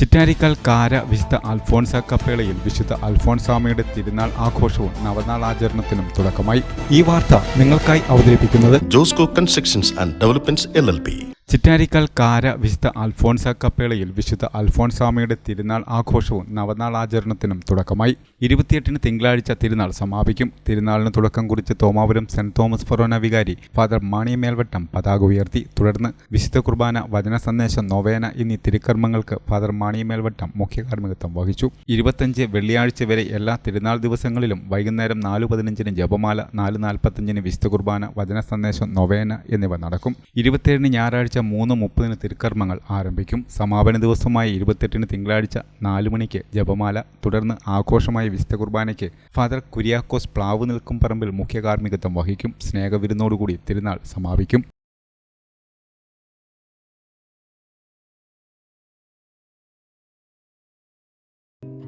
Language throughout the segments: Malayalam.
ചിറ്റാരിക്കാൽ കാര വിശുദ്ധ അൽഫോൺസ കപ്പേളയിൽ വിശുദ്ധ അൽഫോൺസാമയുടെ തിരുനാൾ ആഘോഷവും നവനാൾ ആചരണത്തിനും തുടക്കമായി. ഈ വാർത്ത നിങ്ങൾക്കായി അവതരിപ്പിക്കുന്നത് Josco constructions and developments L L P. Chittarikkal കാര വിശുദ്ധ അൽഫോൺസ കപ്പേളയിൽ വിശുദ്ധ അൽഫോൺസാമയുടെ തിരുനാൾ ആഘോഷവും നവനാൾ ആചരണത്തിനും തുടക്കമായി. ഇരുപത്തിയെട്ടിന് തിങ്കളാഴ്ച തിരുനാൾ സമാപിക്കും. തിരുനാളിന് തുടക്കം കുറിച്ച് തോമാപുരം സെന്റ് തോമസ് ഫൊറോന വികാരി ഫാദർ മാണി മേൽവട്ടം പതാക ഉയർത്തി. തുടർന്ന് വിശുദ്ധ കുർബാന വചന സന്ദേശം നോവേന എന്നീ തിരുക്കർമ്മങ്ങൾക്ക് ഫാദർ മാണി മേൽവട്ടം മുഖ്യ കാർമ്മികത്വം വഹിച്ചു. ഇരുപത്തഞ്ച് വെള്ളിയാഴ്ച വരെ എല്ലാ തിരുനാൾ ദിവസങ്ങളിലും വൈകുന്നേരം നാല് പതിനഞ്ചിന് ജപമാല നാല് നാൽപ്പത്തഞ്ചിന് വിശുദ്ധ കുർബാന വചന സന്ദേശം നോവേന എന്നിവ നടക്കും. ഇരുപത്തിയേഴിന് ഞായറാഴ്ച മൂന്ന് മുപ്പതിന് തിരുക്കർമ്മങ്ങൾ ആരംഭിക്കും. സമാപന ദിവസമായ ഇരുപത്തെട്ടിന് തിങ്കളാഴ്ച നാല് മണിക്ക് ജപമാല തുടർന്ന് ആഘോഷമായ വിശുദ്ധ കുർബാനയ്ക്ക് ഫാദർ കുര്യാക്കോസ് പ്ലാവ് നിൽക്കും പറമ്പിൽ മുഖ്യ കാർമ്മികത്വം വഹിക്കും. സ്നേഹവിരുന്നോടുകൂടി തിരുനാൾ സമാപിക്കും.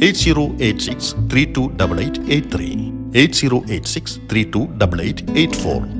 8086 328883,